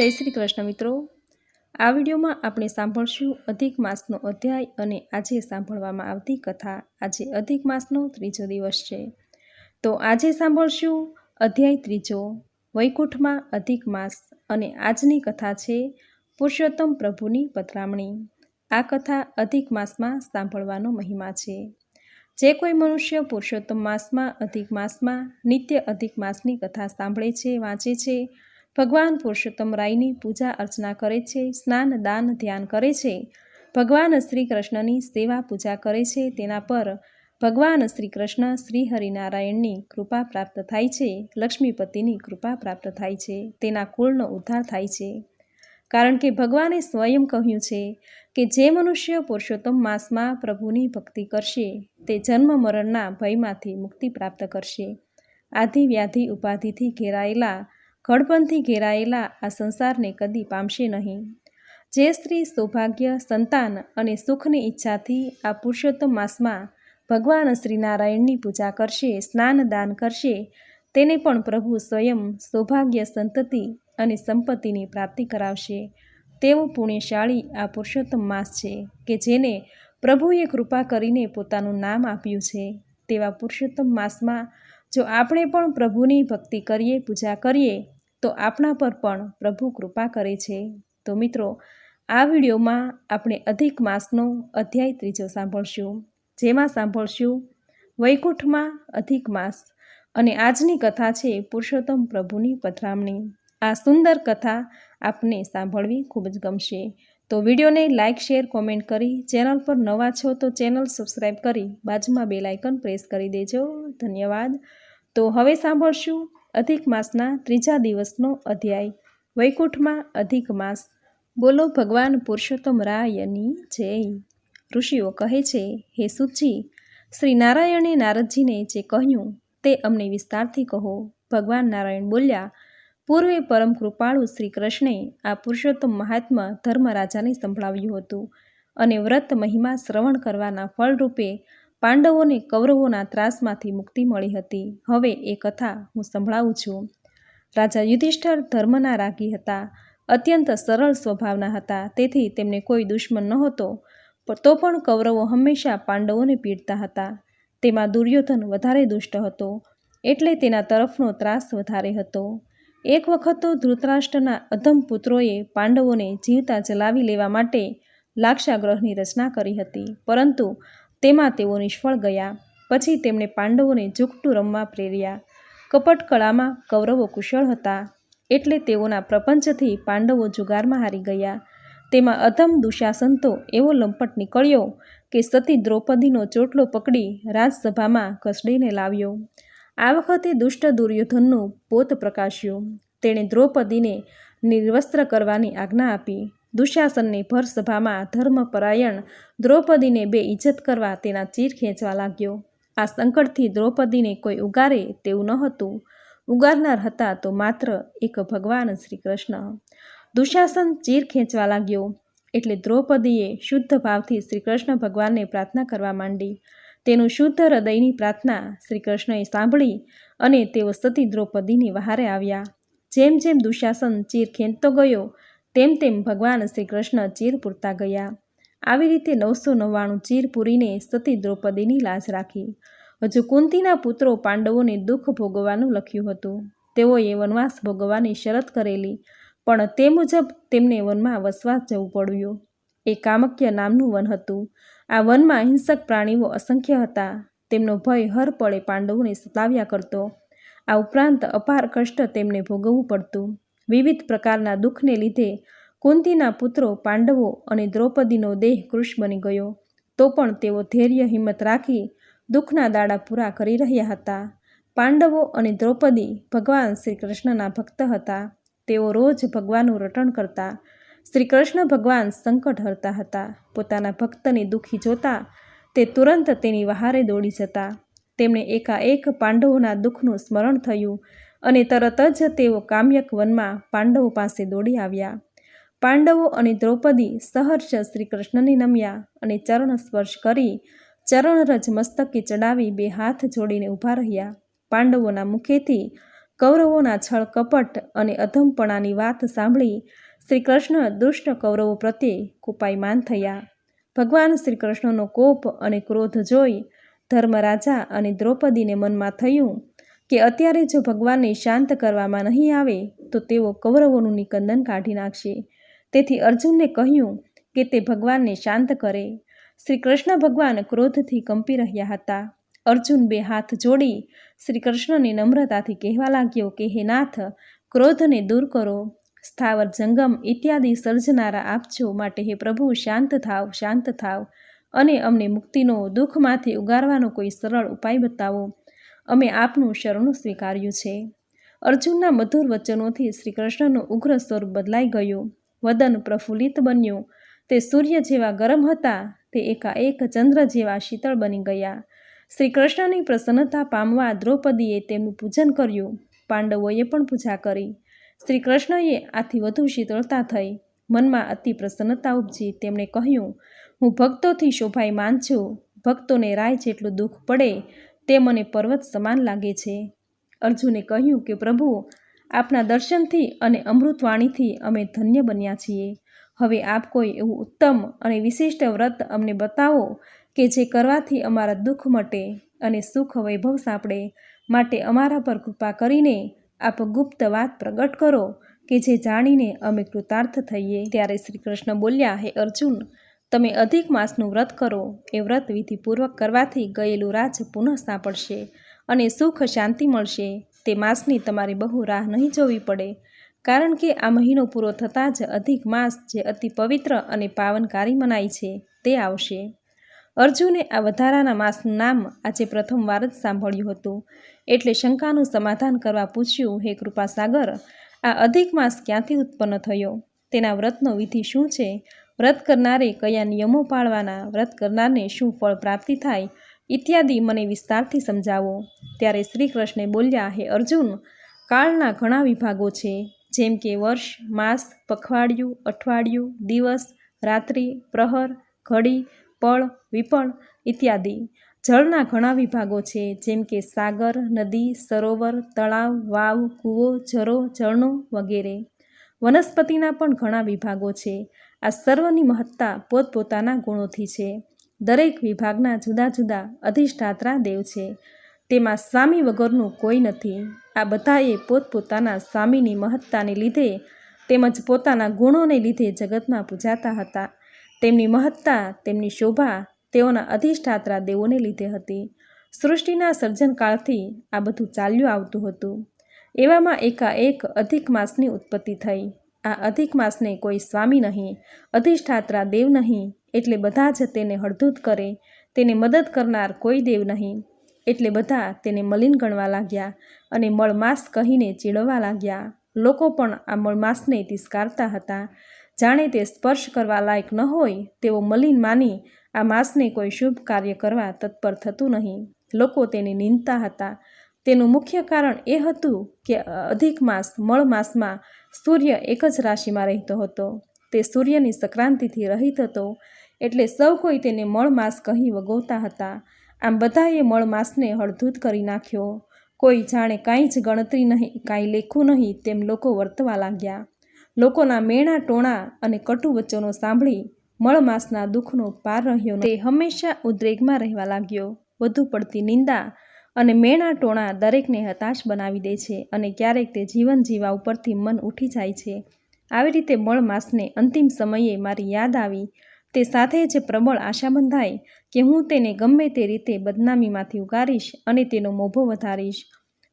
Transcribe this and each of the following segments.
જય શ્રી કૃષ્ણ મિત્રો. આ વિડીયોમાં આપણે સાંભળશું અધિક માસનો અધ્યાય અને આજે સાંભળવામાં આવતી કથા. આજે અધિક માસનો ત્રીજો દિવસ છે. તો આજે સાંભળશું અધ્યાય ત્રીજો, વૈકુંઠમાં અધિક માસ અને આજની કથા છે પુરુષોત્તમ પ્રભુની પતરામણી. આ કથા અધિક માસમાં સાંભળવાનો મહિમા છે. જે કોઈ મનુષ્ય પુરુષોત્તમ માસમાં અધિક માસમાં નિત્ય અધિક માસની કથા સાંભળે છે, વાંચે છે ભગવાન પુરુષોત્તમ રાયની પૂજા અર્ચના કરે છે, સ્નાન, દાન, ધ્યાન કરે છે. ભગવાન શ્રી કૃષ્ણની સેવા પૂજા કરે છે, તેના પર ભગવાન શ્રી કૃષ્ણ શ્રી હરિનારાયણની કૃપા પ્રાપ્ત થાય છે, લક્ષ્મીપતિની કૃપા પ્રાપ્ત થાય છે, તેના કુળનો ઉદ્ધાર થાય છે. કારણ કે ભગવાને સ્વયં કહ્યું છે કે જે મનુષ્ય પુરુષોત્તમ માસમાં પ્રભુની ભક્તિ કરશે, તે જન્મ મરણના ભયમાંથી મુક્તિ પ્રાપ્ત કરશે. આધિ વ્યાધિ ઉપાધિથી ઘેરાયેલા ઘડપણથી ઘેરાયેલા આ સંસારને કદી પામશે નહીં. જે સ્ત્રી સૌભાગ્ય, સંતાન અને સુખની ઈચ્છાથી આ પુરુષોત્તમ માસમાં ભગવાન શ્રીનારાયણની પૂજા કરશે, સ્નાન દાન કરશે, તેને પણ પ્રભુ સ્વયં સૌભાગ્ય, સંતતિ અને સંપત્તિની પ્રાપ્તિ કરાવશે. તેવો પુણ્યશાળી આ પુરુષોત્તમ માસ છે કે જેને પ્રભુએ કૃપા કરીને પોતાનું નામ આપ્યું છે. તેવા પુરુષોત્તમ માસમાં જો આપણે પણ પ્રભુની ભક્તિ કરીએ, પૂજા કરીએ, તો આપણા પર પણ પ્રભુ કૃપા કરે છે. તો મિત્રો, આ વિડીયોમાં આપણે અધિક માસનો અધ્યાય ત્રીજો સાંભળશું. જેમાં સાંભળશું, વૈકુંઠમાં અધિક માસ અને આજની કથા છે પુરુષોત્તમ પ્રભુની પધરામણી આ સુંદર કથા આપને સાંભળવી ખૂબ જ ગમશે. તો વિડીયોને લાઇક શેર, કોમેન્ટ કરી ચેનલ પર નવા છો તો ચેનલ સબસ્ક્રાઈબ કરી બાજુમાં બે લાઇકન પ્રેસ કરી દેજો. ધન્યવાદ. તો હવે સાંભળશું અધિક માસના ત્રીજા દિવસનો અધ્યાય. વૈકુંઠમાં અધિક માસ. બોલો ભગવાન પુરુષોત્તમ રાયની જય. ઋષિઓ કહે છે, હે સુજી શ્રી નારાયણે નારદજીને જે કહ્યું તે અમને વિસ્તારથી કહો. ભગવાન નારાયણ બોલ્યા, પૂર્વે પરમ કૃપાળુ શ્રી કૃષ્ણે આ પુરુષોત્તમ મહાત્મા ધર્મરાજાને સંભળાવ્યું હતું અને વ્રત મહિમા શ્રવણ કરવાના ફળરૂપે પાંડવોને કૌરવોના ત્રાસમાંથી મુક્તિ મળી હતી. હવે એ કથા હું સંભળાવું છું. રાજા યુધિષ્ઠર ધર્મના રાગી હતા. અત્યંત સરળ સ્વભાવના હતા. તેથી તેમને કોઈ દુશ્મન નહોતો. તો પણ કૌરવો હંમેશા પાંડવોને પીડતા હતા. તેમાં દુર્યોધન વધારે દુષ્ટ હતો. એટલે તેના તરફનો ત્રાસ વધારે હતો. એક વખત તો ધૃતરાષ્ટ્રના અધમ પુત્રોએ પાંડવોને જીવતા જલાવી લેવા માટે લાક્ષાગ્રહની રચના કરી હતી. પરંતુ તેમાં તેઓ નિષ્ફળ ગયા. પછી તેમણે પાંડવોને ઝૂકટું રમવા પ્રેર્યા. કપટ કળામાં કૌરવો કુશળ હતા, એટલે તેઓના પ્રપંચથી પાંડવો જુગારમાં હારી ગયા. તેમાં અધમ દુશાસન તો એવો લંપટ નીકળ્યો કે સતી દ્રૌપદીનો ચોટલો પકડી રાજસભામાં ઘસડીને લાવ્યો. આ વખતે દુષ્ટ દુર્યોધનનું પોત પ્રકાશ્યું. તેણે દ્રૌપદીને નિર્વસ્ત્ર કરવાની આજ્ઞા આપી. દુશાસનને ભરસભામાં ધર્મપરાયણ દ્રૌપદીને બે ઇજ્જત કરવા તેના ચીર ખેંચવા લાગ્યો. આ સંકટથી દ્રૌપદીને કોઈ ઉગારે તેવું ન હતું. ઉગારનાર હતા તો માત્ર એક ભગવાન શ્રી કૃષ્ણ દુશાસન ચીર ખેંચવા લાગ્યો એટલે દ્રૌપદીએ શુદ્ધ ભાવથી શ્રી કૃષ્ણ ભગવાનને પ્રાર્થના કરવા માંડી. તેનું શુદ્ધ હૃદયની પ્રાર્થના શ્રી કૃષ્ણએ સાંભળી અને તેઓ સતી દ્રૌપદીની વહારે આવ્યા. જેમ જેમ દુશાસન ચીર ખેંચતો ગયો તેમ તેમ ભગવાન શ્રી કૃષ્ણ ચીર પૂરતા ગયા. આવી રીતે નવસો નવ્વાણું ચીર પૂરીને સતી દ્રૌપદીની લાજ રાખી. હજુ કુંતીના પુત્રો પાંડવોને દુઃખ ભોગવવાનું લખ્યું હતું. તેઓએ વનવાસ ભોગવવાની શરત કરેલી, પણ તે મુજબ તેમને વનમાં વસવાસ જવું પડ્યું. એ કામક્ય નામનું વન હતું. આ વનમાં હિંસક પ્રાણીઓ અસંખ્ય હતા. તેમનો ભય હર પળે પાંડવોને સતાવ્યા કરતો. આ ઉપરાંત અપાર કષ્ટ તેમને ભોગવવું પડતું. વિવિધ પ્રકારના દુઃખને લીધે કુંતીના પુત્રો પાંડવો અને દ્રૌપદીનો દેહ કૃશ બની ગયો. તો પણ તેઓ ધૈર્ય, હિંમત રાખી દુઃખના દાડા પૂરા કરી રહ્યા હતા. પાંડવો અને દ્રૌપદી ભગવાન શ્રી કૃષ્ણના ભક્ત હતા. તેઓ રોજ ભગવાનનું રટણ કરતા શ્રી કૃષ્ણ ભગવાન સંકટ હરતા હતા. પોતાના ભક્તને દુઃખી જોતા તે તુરંત તેની વહારે દોડી જતા. તેમણે એકાએક પાંડવોના દુઃખનું સ્મરણ થયું. અને તરત જ તેઓ કામ્યક વનમાં પાંડવો પાસે દોડી આવ્યા. પાંડવો અને દ્રૌપદી સહર્ષ શ્રી કૃષ્ણને નમ્યા અને ચરણ સ્પર્શ કરી ચરણરજ મસ્તકે ચડાવી બે હાથ જોડીને ઊભા રહ્યા. પાંડવોના મુખેથી કૌરવોના છળ કપટ અને અધમપણાની વાત સાંભળી શ્રી કૃષ્ણ દુષ્ટ કૌરવો પ્રત્યે કુપાયમાન થયા. ભગવાન શ્રી કૃષ્ણનો કોપ અને ક્રોધ જોઈ ધર્મરાજા અને દ્રૌપદીને મનમાં થયું કે અત્યારે જો ભગવાનને શાંત કરવામાં નહીં આવે, તો તેઓ કૌરવોનું નિકંદન કાઢી નાખશે. તેથી અર્જુનને કહ્યું કે તે ભગવાનને શાંત કરે. શ્રી કૃષ્ણ ભગવાન ક્રોધથી કંપી રહ્યા હતા. અર્જુન બે હાથ જોડી શ્રી કૃષ્ણને નમ્રતાથી કહેવા લાગ્યો કે, હે નાથ, ક્રોધને દૂર કરો. સ્થાવર જંગમ ઇત્યાદિ સર્જનારા આપજો માટે હે પ્રભુ, શાંત થાવ શાંત થાવ. અને અમને મુક્તિનો દુઃખમાંથી ઉગારવાનો કોઈ સરળ ઉપાય બતાવો. અમે આપનું શરણું સ્વીકાર્યું છે. અર્જુનના મધુર વચનોથી શ્રી કૃષ્ણનું ઉગ્ર સ્વરૂપ બદલાઈ ગયું. વદન પ્રફુલ્લિત બન્યું. તે સૂર્ય જેવા ગરમ હતા, તે એકાએક ચંદ્ર જેવા શીતળ બની ગયા. શ્રી કૃષ્ણની પ્રસન્નતા પામવા દ્રૌપદીએ તેમનું પૂજન કર્યું. પાંડવોએ પણ પૂજા કરી. શ્રી કૃષ્ણએ આથી વધુ શીતળતા થઈ. મનમાં અતિ પ્રસન્નતા ઉપજી. તેમણે કહ્યું, હું ભક્તોથી શોભાયમાન છું. ભક્તોને રાય જેટલું દુઃખ પડે તે મને પર્વત સમાન લાગે છે. અર્જુને કહ્યું કે, પ્રભુ, આપના દર્શનથી અને અમૃતવાણીથી અમે ધન્ય બન્યા છીએ. હવે આપ કોઈ એવું ઉત્તમ અને વિશિષ્ટ વ્રત અમને બતાવો કે જે કરવાથી અમારા દુઃખ મટે અને સુખ વૈભવ સાંપડે. માટે અમારા પર કૃપા કરીને આપ ગુપ્ત વાત પ્રગટ કરો કે જે જાણીને અમે કૃતાર્થ થઈએ. ત્યારે શ્રી કૃષ્ણ બોલ્યા, હે અર્જુન તમે અધિક માસનું વ્રત કરો. એ વ્રત વિધિપૂર્વક કરવાથી ગયેલું રાજ પુનઃ સાંપડશે અને સુખ શાંતિ મળશે. તે માસની તમારી બહુ રાહ નહીં જોવી પડે. કારણ કે આ મહિનો પૂરો થતાં જ અધિક માસ જે અતિ પવિત્ર અને પાવનકારી મનાય છે, તે આવશે. અર્જુને આ વધારાના માસનું નામ આજે પ્રથમવાર જ સાંભળ્યું હતું. એટલે શંકાનું સમાધાન કરવા પૂછ્યું, હે કૃપાસાગર, આ અધિક માસ ક્યાંથી ઉત્પન્ન થયો? તેના વ્રતનો વિધિ શું છે? વ્રત કરનારે કયા નિયમો પાળવાના, વ્રત કરનારને શું ફળ પ્રાપ્તિ થાય, ઇત્યાદિ મને વિસ્તારથી સમજાવો. ત્યારે શ્રી કૃષ્ણે બોલ્યા, હે અર્જુન, કાળના ઘણા વિભાગો છે, જેમ કે વર્ષ, માસ, પખવાડિયું, અઠવાડિયું, દિવસ, રાત્રિ, પ્રહર, ઘડી, પળ વિપળ ઇત્યાદિ. જળના ઘણા વિભાગો છે, જેમ કે સાગર, નદી, સરોવર, તળાવ, વાવ, કૂવો, ઝરો, ઝરણો વગેરે. વનસ્પતિના પણ ઘણા વિભાગો છે. આ સર્વની મહત્તા પોતપોતાના ગુણોથી છે. દરેક વિભાગના જુદા જુદા અધિષ્ઠાત્રા દેવ છે. તેમાં સ્વામી વગરનું કોઈ નથી. આ બધાએ પોતપોતાના સ્વામીની મહત્તાને લીધે તેમજ પોતાના ગુણોને લીધે જગતમાં પૂજાતા હતા. તેમની મહત્તા, તેમની શોભા તેઓના અધિષ્ઠાત્રા દેવોને લીધે હતી. સૃષ્ટિના સર્જનકાળથી આ બધું ચાલ્યું આવતું હતું. એવામાં એકાએક અધિક માસની ઉત્પત્તિ થઈ. આ અધિક માસને કોઈ સ્વામી નહીં, અધિષ્ઠાત્રા દેવ નહીં, એટલે બધા જ તેને હળધૂત કરે, તેને મદદ કરનાર કોઈ દેવ નહીં. એટલે બધા તેને મલિન ગણવા લાગ્યા અને મળમાસ કહીને ચીડવા લાગ્યા. લોકો પણ આ મળમાસને તિસ્કારતા હતા. જાણે તે સ્પર્શ કરવા લાયક ન હોય તેવો મલિન માની આ માસને કોઈ શુભ કાર્ય કરવા તત્પર થતું નહીં. લોકો તેને નિંદતા હતા. તેનું મુખ્ય કારણ એ હતું કે અધિક માસ, મળ માસમાં સૂર્ય એક જ રાશિમાં રહેતો હતો. તે સૂર્યની સંક્રાંતિથી રહિત હતો, એટલે સૌ કોઈ તેને મળ માસ કહી વગોવતા હતા. આમ બધાએ મળ માસને હળધૂત કરી નાખ્યો. કોઈ જાણે કાંઈ જ ગણતરી નહીં, કાંઈ લેખું નહીં તેમ લોકો વર્તવા લાગ્યા. લોકોના મેણા, ટોણા અને કટુ વચનો સાંભળી મળમાસના દુઃખનો પાર રહ્યો તે હંમેશા ઉદ્રેકમાં રહેવા લાગ્યો. વધુ પડતી નિંદા અને મેણા ટોણા દરેકને હતાશ બનાવી દે છે અને ક્યારેક તે જીવન જીવા ઉપરથી મન ઉઠી જાય છે. આવી રીતે મળમાસને અંતિમ સમયે મારી યાદ આવી. તે સાથે જ પ્રબળ આશા બંધાઈ કે હું તેને ગમે તે રીતે બદનામીમાંથી ઉગારીશ અને તેનો મોભો વધારીશ.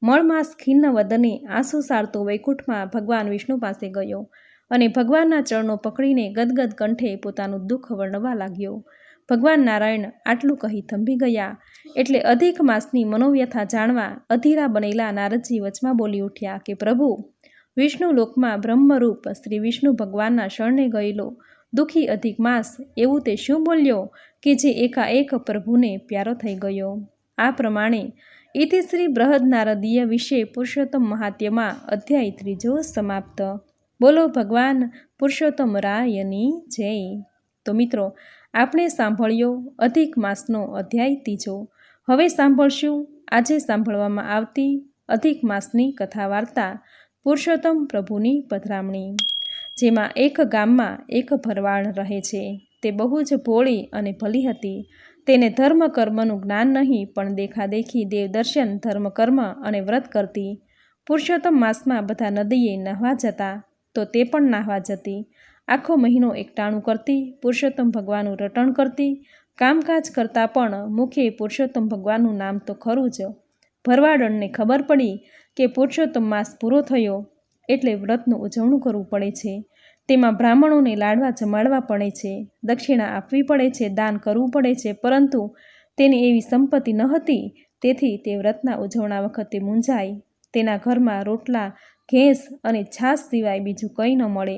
મળમાસ ખિન્ન વદને આંસુ સારતો વૈકુંઠમાં ભગવાન વિષ્ણુ પાસે ગયો અને ભગવાનના ચરણો પકડીને ગદગદ કંઠે પોતાનું દુઃખ વર્ણવા લાગ્યો. ભગવાન નારાયણ આટલું કહી થંભી ગયા. એટલે અધિક માસની મનોવ્યથા જાણવા અધીરા બનેલા નારદજી વચમાં બોલી ઉઠ્યા કે, પ્રભુ, વિષ્ણુ લોકમાં બ્રહ્મરૂપ શ્રી વિષ્ણુ ભગવાનના શરણે ગયેલો દુઃખી અધિક માસ એવું તે શું બોલ્યો કે જે એકાએક પ્રભુને પ્યારો થઈ ગયો? આ પ્રમાણે ઇતિ શ્રી બૃહદ નારદીય વિશે પુરુષોત્તમ મહાત્યમાં અધ્યાય ત્રીજો સમાપ્ત. બોલો ભગવાન પુરુષોત્તમ રાયની જય. તો મિત્રો આપણે સાંભળ્યો અધિક માસનો અધ્યાય ત્રીજો. હવે સાંભળશું આજે સાંભળવામાં આવતી અધિક માસની કથા વાર્તા પુરુષોત્તમ પ્રભુની પધરામણી. જેમાં એક ગામમાં એક ભરવાડ રહે છે. તે બહુ જ ભોળી અને ભલી હતી. તેને ધર્મ કર્મનું જ્ઞાન નહીં, પણ દેખાદેખી દેવદર્શન ધર્મ કર્મ અને વ્રત કરતી. પુરુષોત્તમ માસમાં બધા નદીએ નહાવા જતા, તો તે પણ નાહવા જતી. આખો મહિનો એકટાણું કરતી, પુરુષોત્તમ ભગવાનનું રટણ કરતી, કામકાજ કરતાં પણ મુખે પુરુષોત્તમ ભગવાનનું નામ તો ખરું જ. ભરવાડણને ખબર પડી કે પુરુષોત્તમ માસ પૂરો થયો એટલે વ્રતનું ઉજવણું કરવું પડે છે. તેમાં બ્રાહ્મણોને લાડવા જમાડવા પડે છે, દક્ષિણા આપવી પડે છે, દાન કરવું પડે છે, પરંતુ તેની એવી સંપત્તિ ન હતી, તેથી તે વ્રતના ઉજવણા વખતે મૂંઝાય. તેના ઘરમાં રોટલા, ઘેંસ અને છાશ સિવાય બીજું કંઈ ન મળે.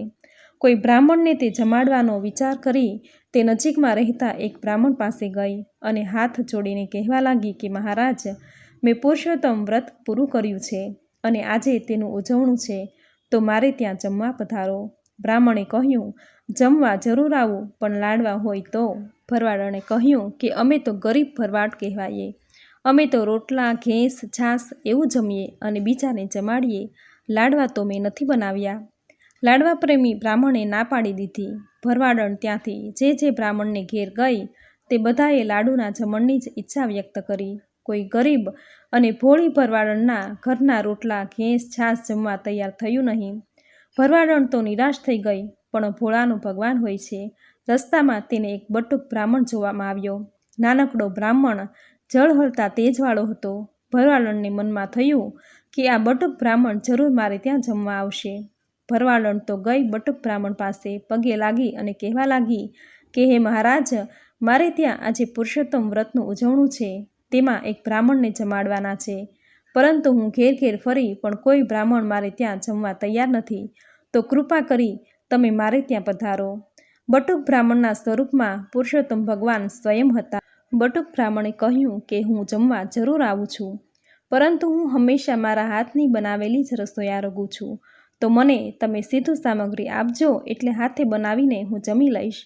કોઈ બ્રાહ્મણને તે જમાડવાનો વિચાર કરી તે નજીકમાં રહેતા એક બ્રાહ્મણ પાસે ગઈ અને હાથ જોડીને કહેવા લાગી કે, મહારાજ, મેં પુરુષોત્તમ વ્રત પૂરું કર્યું છે અને આજે તેનું ઉજવણું છે, તો મારે ત્યાં જમવા પધારો. બ્રાહ્મણે કહ્યું, જમવા જરૂર આવું, પણ લાડવા હોય તો. ભરવાડણે કહ્યું કે, અમે તો ગરીબ ભરવાડ કહેવાઈએ. અમે તો રોટલા, ઘેંસ, છાશ એવું જમીએ અને બીજાને જમાડીએ. લાડવા તો મેં નથી બનાવ્યા. લાડવા પ્રેમી બ્રાહ્મણે ના પાડી દીધી. ભરવાડણ ત્યાંથી જે જે બ્રાહ્મણને ઘેર ગઈ તે બધાએ લાડુના જમણની જ ઈચ્છા વ્યક્ત કરી. કોઈ ગરીબ અને ભોળી ભરવાડણના ઘરના રોટલા, ઘેંસ, છાશ જમવા તૈયાર થયું નહીં. ભરવાડણ તો નિરાશ થઈ ગઈ, પણ ભોળાનું ભગવાન હોય છે. રસ્તામાં તેને એક બટુક બ્રાહ્મણ જોવામાં આવ્યો. નાનકડો બ્રાહ્મણ જળ હળતા તેજવાળો હતો. ભરવાડણને મનમાં થયું કે આ બટુક બ્રાહ્મણ જરૂર મારે ત્યાં જમવા આવશે. ભરવાડણ તો ગઈ બટુક બ્રાહ્મણ પાસે પગે લાગી અને કહેવા લાગી કે, હે મહારાજ, મારે ત્યાં આજે પુરુષોત્તમ વ્રતનું ઉજવણું છે. તેમાં એક બ્રાહ્મણને જમાડવાના છે. પરંતુ હું ઘેર ઘેર ફરી, પણ કોઈ બ્રાહ્મણ મારે ત્યાં જમવા તૈયાર નથી. તો કૃપા કરી તમે મારે ત્યાં પધારો. બટુક બ્રાહ્મણના સ્વરૂપમાં પુરુષોત્તમ ભગવાન સ્વયં હતા. બટુક બ્રાહ્મણે કહ્યું કે, હું જમવા જરૂર આવું છું. પરંતુ હું હંમેશા મારા હાથની બનાવેલી જ રસોઈ આરોગું છું. તો મને તમે સીધું સામગ્રી આપજો એટલે હાથે બનાવીને હું જમી લઈશ.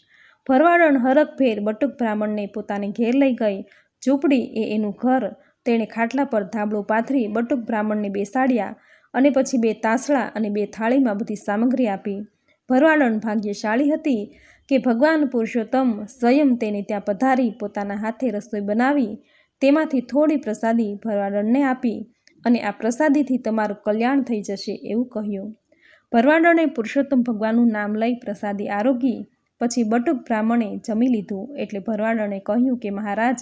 ભરવાડણ હરખભેર બટુક બ્રાહ્મણને પોતાને ઘેર લઈ ગઈ. ઝૂંપડી એ એનું ઘર. તેણે ખાટલા પર ધાબળું પાથરી બટુક બ્રાહ્મણને બેસાડ્યા અને પછી બે તાસળા અને બે થાળીમાં બધી સામગ્રી આપી. ભરવાડણ ભાગ્યશાળી હતી કે ભગવાન પુરુષોત્તમ સ્વયં તેને ત્યાં પધારી પોતાના હાથે રસોઈ બનાવી. તેમાંથી થોડી પ્રસાદી ભરવાડણને આપી અને આ પ્રસાદીથી તમારું કલ્યાણ થઈ જશે એવું કહ્યું. ભરવાડણે પુરુષોત્તમ ભગવાનનું નામ લઈ પ્રસાદી આરોગી, પછી બટુક બ્રાહ્મણે જમી લીધું. એટલે ભરવાડણે કહ્યું કે, મહારાજ,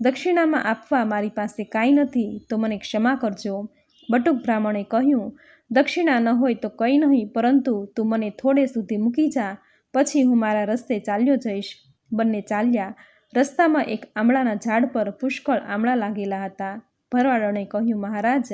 દક્ષિણામાં આપવા મારી પાસે કાંઈ નથી, તો મને ક્ષમા કરજો. બટુક બ્રાહ્મણે કહ્યું, દક્ષિણા ન હોય તો કંઈ નહીં, પરંતુ તું મને થોડે સુધી મૂકી જા, પછી હું મારા રસ્તે ચાલ્યો જઈશ. બંને ચાલ્યા. રસ્તામાં એક આમળાના ઝાડ પર પુષ્કળ આમળા લાગેલા હતા. ભરવાડણે કહ્યું, મહારાજ,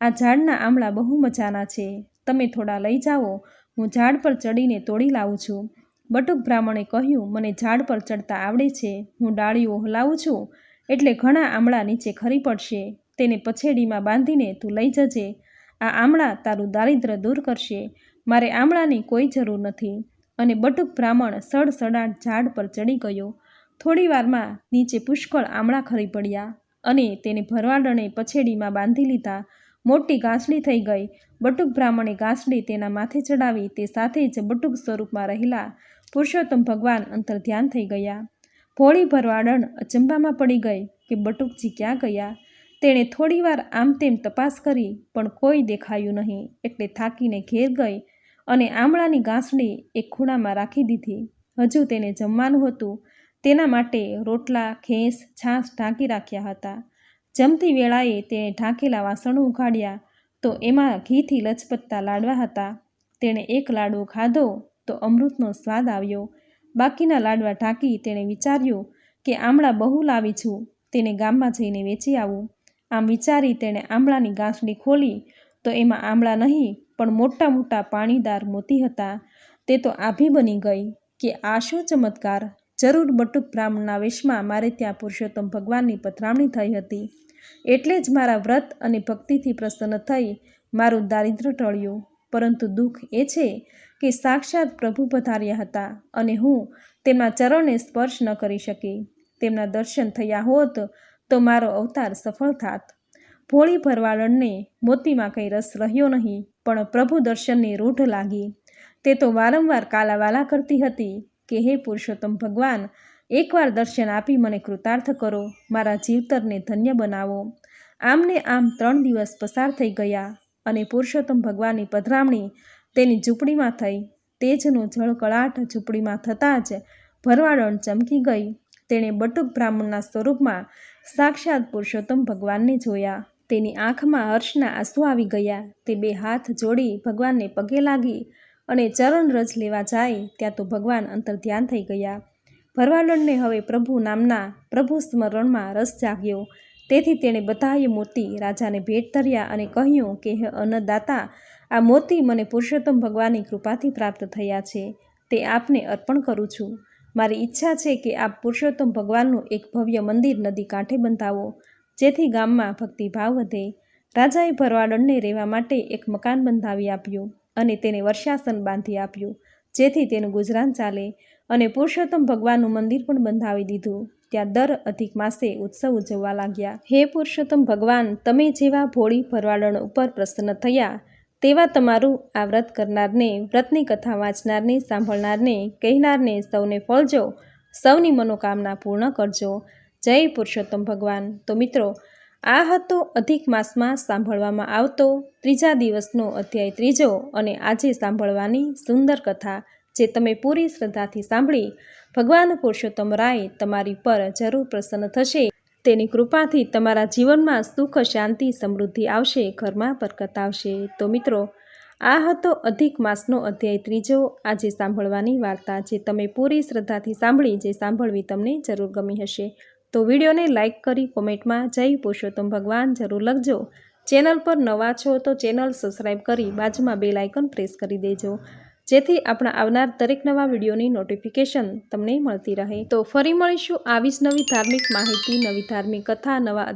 આ ઝાડના આમળા બહુ મજાના છે. તમે થોડા લઈ જાઓ. હું ઝાડ પર ચડીને તોડી લાવું છું. બટુક બ્રાહ્મણે કહ્યું, મને ઝાડ પર ચડતા આવડે છે. હું ડાળીઓ હલાવું છું. એટલે ઘણા આમળા નીચે ખરી પડશે. તેને પછેડીમાં બાંધીને તું લઈ જજે. આ આમળા તારું દારિદ્ર દૂર કરશે. મારે આમળાની કોઈ જરૂર નથી. અને બટુક બ્રાહ્મણ સડસડાટ ઝાડ પર ચડી ગયો. થોડી વારમાં નીચે પુષ્કળ આમળા ખરી પડ્યા અને તેને ભરવાડણે પછેડીમાં બાંધી લીધા. મોટી ગાંસડી થઈ ગઈ. બટુક બ્રાહ્મણે ગાંસડી તેના માથે ચડાવી તે સાથે જ બટુક સ્વરૂપમાં રહેલા પુરુષોત્તમ ભગવાન અંતર ધ્યાન થઈ ગયા. ભોળી ભરવાડણ અચંબામાં પડી ગઈ કે બટુકજી ક્યાં ગયા? તેણે થોડીવાર આમ તેમ તપાસ કરી, પણ કોઈ દેખાયું નહીં. એટલે થાકીને ઘેર ગઈ અને આમળાની ગાંસડી એક ખૂણામાં રાખી દીધી. હજુ તેને જમવાનું હતું. તેના માટે રોટલા ખેસ છાશ ઢાંકી રાખ્યા હતા. જમતી વેળાએ તેણે ઢાંકેલા વાસણો ઉઘાડ્યા, તો એમાં ઘીથી લચપતતા લાડવા હતા. તેણે એક લાડવો ખાધો, તો અમૃતનો સ્વાદ આવ્યો. બાકીના લાડવા ઢાંકી તેણે વિચાર્યું કે આમળા બહુ લાવી છું, તેને ગામમાં જઈને વેચી આવું. આમ વિચારી તેણે આમળાની ગાંસડી ખોલી, તો એમાં આમળા નહીં, પણ મોટા મોટા પાણીદાર મોતી હતા. તે તો આભી બની ગઈ, કે આ શું ચમત્કાર? જરૂર બટુક બ્રાહ્મણના વેશમાં મારે ત્યાં પુરુષોત્તમ ભગવાનની પથરામણી થઈ હતી. એટલે જ મારા વ્રત અને ભક્તિથી પ્રસન્ન થઈ મારું દારિદ્ર ટળ્યું. પરંતુ દુઃખ એ છે કે સાક્ષાત પ્રભુ પધાર્યા હતા અને હું તેમના ચરણને સ્પર્શ ન કરી શકી. તેમના દર્શન થયા હોત તો મારો અવતાર સફળ થાત. ભોળી ભરવાળણને મોતીમાં કંઈ રસ રહ્યો નહીં, પણ પ્રભુ દર્શનની રૂઢ લાગી. તે તો વારંવાર કાલાવાલા કરતી હતી. કે હે પુરુષોત્તમ ભગવાન, એકવાર દર્શન આપી મને કૃતાર્થ કરો, મારા જીવતરને ધન્ય બનાવો. આમને આમ ત્રણ દિવસ પસાર થઈ ગયા અને પુરુષોત્તમ ભગવાનની પધરામણી તેની ઝૂંપડીમાં થઈ. તેજનો જળકળાટ ઝૂંપડીમાં થતાં જ ભરવાડણ ચમકી ગઈ. તેણે બટુક બ્રાહ્મણના સ્વરૂપમાં સાક્ષાત પુરુષોત્તમ ભગવાનને જોયા. તેની આંખમાં હર્ષના આંસુ આવી ગયા. તે બે હાથ જોડી ભગવાનને પગે લાગી અને ચરણ રજ લેવા જાય, ત્યાં તો ભગવાન અંતર ધ્યાન થઈ ગયા. ભરવાડને હવે પ્રભુ નામના પ્રભુ સ્મરણમાં રસ જાગ્યો. તેથી તેણે બધાએ મોતી રાજાને ભેટ ધર્યા અને કહ્યું કે, હે અન્નદાતા, આ મોતી મને પુરુષોત્તમ ભગવાનની કૃપાથી પ્રાપ્ત થયા છે. તે આપને અર્પણ કરું છું. મારી ઈચ્છા છે કે આપ પુરુષોત્તમ ભગવાનનું એક ભવ્ય મંદિર નદી કાંઠે બંધાવો, જેથી ગામમાં ભક્તિભાવ વધે. રાજાએ ભરવાડણને રહેવા માટે એક મકાન બંધાવી આપ્યું. અને તેને વર્ષાસન બાંધી આપ્યું. જેથી તેનું ગુજરાન ચાલે અને પુરુષોત્તમ ભગવાનનું મંદિર પણ બંધાવી દીધું. ત્યાં દર અધિક માસે ઉત્સવ ઉજવવા લાગ્યા. હે પુરુષોત્તમ ભગવાન, તમે જેવા ભોળી ભરવાડણ ઉપર પ્રસન્ન થયા, તેવા તમારું આ વ્રત કરનારને, વ્રતની કથા વાંચનારને, સાંભળનારને, કહેનારને સૌને ફળજો. સૌની મનોકામના પૂર્ણ કરજો. જય પુરુષોત્તમ ભગવાન. તો મિત્રો આ હતો અધિક માસમાં સાંભળવામાં આવતો ત્રીજા દિવસનો અધ્યાય ત્રીજો અને આજે સાંભળવાની સુંદર કથા જે તમે પૂરી શ્રદ્ધાથી સાંભળી, ભગવાન પુરુષોત્તમ રાય તમારી પર જરૂર પ્રસન્ન થશે. તેની કૃપાથી તમારા જીવનમાં સુખ, શાંતિ, સમૃદ્ધિ આવશે, ઘરમાં બરકત આવશે. તો મિત્રો, આ હતો અધિક માસનો અધ્યાય ત્રીજો આજે સાંભળવાની વાર્તા જે તમે પૂરી શ્રદ્ધાથી સાંભળી, જે સાંભળવી તમને જરૂર ગમી હશે. તો વિડીયોને લાઇક કરી કોમેન્ટમાં જય પુરુષોત્તમ ભગવાન જરૂર લખજો. ચેનલ પર નવા છો તો ચેનલ સબસ્ક્રાઈબ કરી બાજુમાં બે લાઇકન પ્રેસ કરી દેજો. જેથી આપણા આવનાર દરેક નવા વિડીયોની નોટિફિકેશન તમને મળતી રહે. તો ફરી મળીશું આવી જ નવી ધાર્મિક માહિતી, નવી ધાર્મિક કથા, નવા